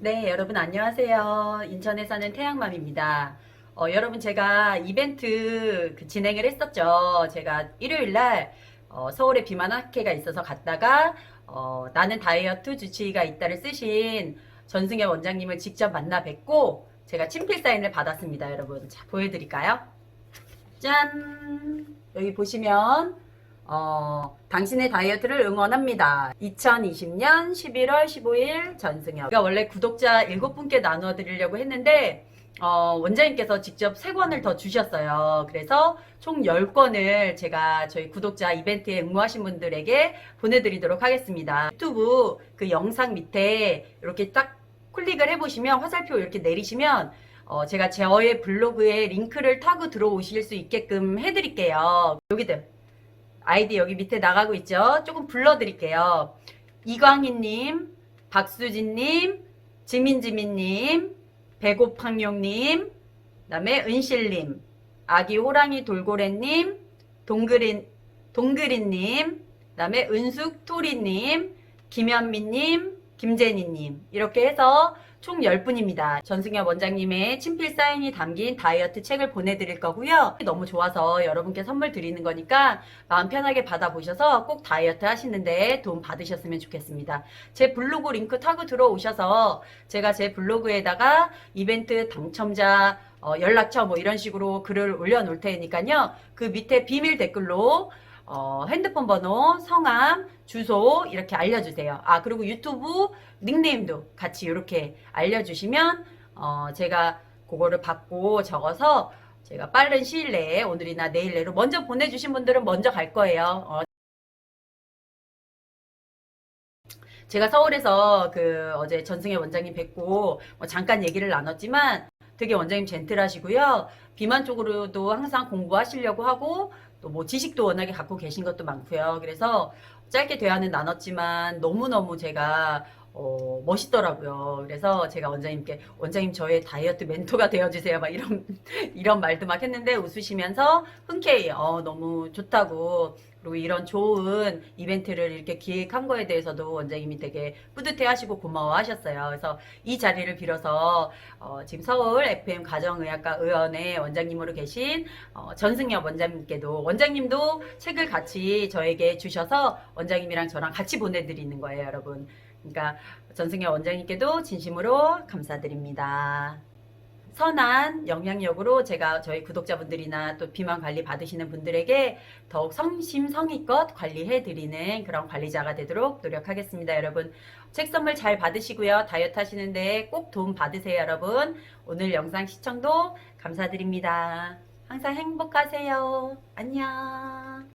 네, 여러분 안녕하세요. 인천에 사는 태양맘입니다. 어, 여러분 제가 이벤트 그 진행을 했었죠. 제가 일요일 날 어, 서울에 비만학회가 있어서 갔다가 어, 나는 다이어트 주치의가 있다를 쓰신 전승현 원장님을 직접 만나 뵙고 제가 친필 사인을 받았습니다, 여러분. 자, 보여드릴까요? 짠! 여기 보시면 어, 당신의 다이어트를 응원합니다. 2020년 11월 15일 전승엽. 제가 원래 구독자 7분께 나누어 드리려고 했는데, 어, 원장님께서 직접 3권을 더 주셨어요. 그래서 총 10권을 제가 저희 구독자 이벤트에 응모하신 분들에게 보내드리도록 하겠습니다. 유튜브 그 영상 밑에 이렇게 딱 클릭을 해보시면 화살표 이렇게 내리시면 어, 제가 저의 블로그에 링크를 타고 들어오실 수 있게끔 해드릴게요. 여기들. 아이디 여기 밑에 나가고 있죠? 조금 불러드릴게요. 이광희님, 박수진님, 지민지민님, 배고팡용님, 그 다음에 은실님, 아기 호랑이 돌고래님, 동그린, 동그린님, 그 다음에 은숙토리님, 김현미님, 김재니님, 이렇게 해서 총 10분입니다. 전승엽 원장님의 친필 사인이 담긴 다이어트 책을 보내드릴 거고요. 너무 좋아서 여러분께 선물 드리는 거니까 마음 편하게 받아보셔서 꼭 다이어트 하시는데 도움 받으셨으면 좋겠습니다. 제 블로그 링크 타고 들어오셔서 제가 제 블로그에다가 이벤트 당첨자 어, 연락처 뭐 이런 식으로 글을 올려놓을 테니까요. 그 밑에 비밀 댓글로 어, 핸드폰 번호, 성함, 주소 이렇게 알려주세요. 아 그리고 유튜브 닉네임도 같이 이렇게 알려주시면 어, 제가 그거를 받고 적어서 제가 빠른 시일 내에 오늘이나 내일 내로 먼저 보내주신 분들은 먼저 갈 거예요. 어, 제가 서울에서 그 어제 전승혜 원장님 뵙고 뭐 잠깐 얘기를 나눴지만 되게 원장님 젠틀하시고요. 비만 쪽으로도 항상 공부하시려고 하고 또 뭐 지식도 워낙에 갖고 계신 것도 많고요. 그래서 짧게 대화는 나눴지만 너무너무 제가 어, 멋있더라고요. 그래서 제가 원장님께 원장님 저의 다이어트 멘토가 되어주세요. 막 이런 이런 말도 막 했는데 웃으시면서 흔쾌히 어, 너무 좋다고 그리고 이런 좋은 이벤트를 이렇게 기획한 거에 대해서도 원장님이 되게 뿌듯해하시고 고마워하셨어요. 그래서 이 자리를 빌어서 어, 지금 서울 FM 가정의학과 의원의 원장님으로 계신 어, 전승엽 원장님께도 원장님도 책을 같이 저에게 주셔서 원장님이랑 저랑 같이 보내드리는 거예요, 여러분. 그러니까 전승엽 원장님께도 진심으로 감사드립니다. 선한 영향력으로 제가 저희 구독자분들이나 또 비만 관리 받으시는 분들에게 더욱 성심성의껏 관리해 드리는 그런 관리자가 되도록 노력하겠습니다, 여러분. 책 선물 잘 받으시고요. 다이어트 하시는데 꼭 도움 받으세요, 여러분. 오늘 영상 시청도 감사드립니다. 항상 행복하세요. 안녕.